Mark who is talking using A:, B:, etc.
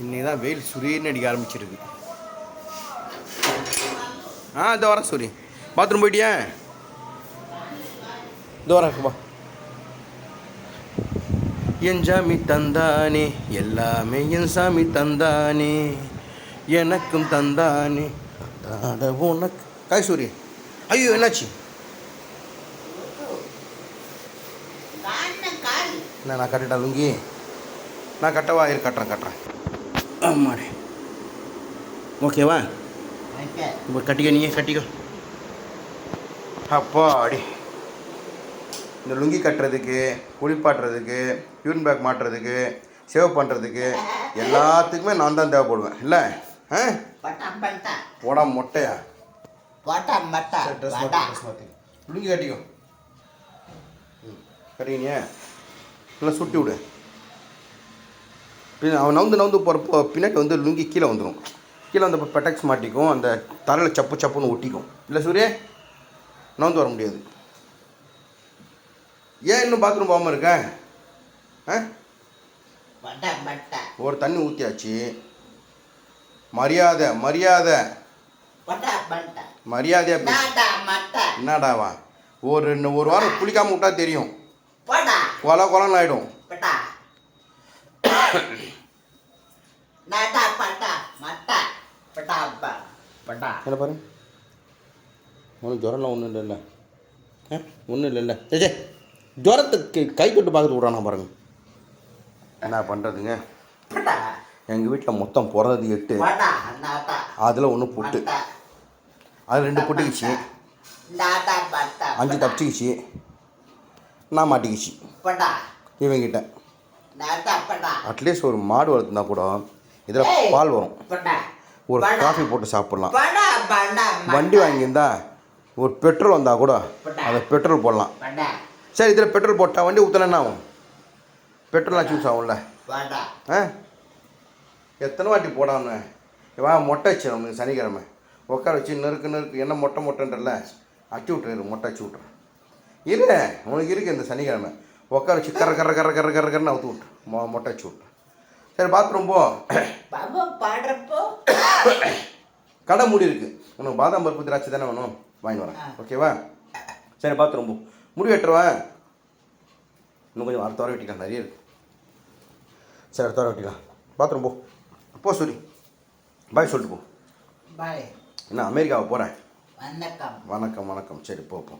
A: இன்னைக்கு தான் வெயில் சுரீர்னு அடிக்க ஆரம்பிச்சிருக்கு. ஆ இந்த வரேன் சூரி. பாத்ரூம் போயிட்டியா? இந்த வரேன் வா. என் சாமி தந்தானே எல்லாமே என் சாமி தந்தானே எனக்கும் தந்தானே. தந்தாட உனக்கு. காய் சூரி. ஐயோ என்னாச்சு? என்ன நான் கட்டட்டா லுங்கி? நான் கட்டவா? இரு கட்டுறேன் கட்டுறேன். ஆமாடே. ஓகேவா? இப்போ கட்டிக்க நீயே கட்டிக்கோ. அப்பாடி. இந்த லுங்கி கட்டுறதுக்கு குளிப்பாட்டுறதுக்கு யூரின் பேக் மாட்டுறதுக்கு சேவ் பண்ணுறதுக்கு எல்லாத்துக்குமே நான் தான் தேவைப்படுவேன். இல்லை? ஆ? போடா மொட்டையா? ட்ரெஸ் மாற்றி ட்ரெஸ் மாற்றி லுங்கி கட்டிக்கோ. ம். கட்டிக்கினியா நல்லா சுட்டி விடு. அவன் நவுந்து நவுந்து போகிறப்போ பின்னாடி வந்து லுங்கி கீழே வந்துடும் கீழே வந்தப்போ பெட்டக்ஸ் மாட்டிக்கும் அந்த தலையில் சப்பு சப்புன்னு ஒட்டிக்கும். இல்லை சூரிய நவுந்து வர முடியாது. ஏன் இன்னும் பாத்ரூம் போகாமல் இருக்க? ஆ? ஒரு தண்ணி ஊற்றியாச்சு மரியாதை மரியாதை. மரியாதையாக பேசு. என்னடாவா? ஒரு ரெண்டு ஒரு வாரம் குளிக்காமல் விட்டா தெரியும். கொல கொலன்னு ஆகிடும் என்ன பாரு உனக்கு ஜுரம்லாம் ஒன்றும் இல்லைல்ல ஆ ஒன்றும் இல்லைல்ல சே ஜுரத்துக்கு கை தொட்டு பார்த்துட்டு விட்றானா பாருங்க என்ன பண்ணுறதுங்க எங்கள் வீட்டில் மொத்தம் பிறந்தது எட்டு. அதில் ஒன்று புட்டு. அது ரெண்டு புட்டுக்குச்சு. அஞ்சு தப்பிச்சுக்கிச்சு. நான் மாட்டிக்கிச்சு. இவங்கிட்ட. அட்லீஸ்ட் ஒரு மாடு வளர்த்துனா கூட இதில் பால் வரும். ஒரு காஃபி போட்டு சாப்பிட்லாம். வண்டி வாங்கியிருந்தா ஒரு பெட்ரோல் வந்தால் கூட அதை பெட்ரோல் போடலாம். சரி இதில் பெட்ரோல் போட்டால் வண்டி ஊற்றினா என்ன ஆகும்? பெட்ரோல் சூஸ் ஆகும்ல. ஆ? எத்தனை வாட்டி போடாம? வா மொட்டை வச்சு நம்ம சனிக்கிழமை. உட்கார வச்சு நெருக்கு நெருக்கு என்ன மொட்டை மொட்டைன்றல அச்சு விட்டுரு மொட்டை அச்சு விட்ரு இல்லை உனக்கு இருக்கு இந்த சனிக்கிழமை. உட்கார வச்சு கர கர கர கர கர கரன்னு அவுத்து விட்ரு மொ மொட்டை அச்சு விட்ரு சரி பாத்ரூம் போ.
B: பாடுறப்போ
A: கடை மூடி இருக்கு. உனக்கு பாதாம் பருப்பு திராட்சை தானே வேணும்? வாங்கி வரேன். ஓகேவா? சரி பாத்ரூம் போ. முடி வெட்டுருவா இன்னும் கொஞ்சம் அடுத்த வாரம் வெட்டிக்கலாம் நிறைய இருக்கு. சரி அடுத்த வாரம் வெட்டிக்கலாம். பாத்ரூம் போ. போ சூரி. பாய் சொல்லிட்டு போ.
B: பாய்
A: என்ன அமெரிக்காவை போகிறேன்
B: வணக்கம்.
A: வணக்கம் வணக்கம். சரி போ போ.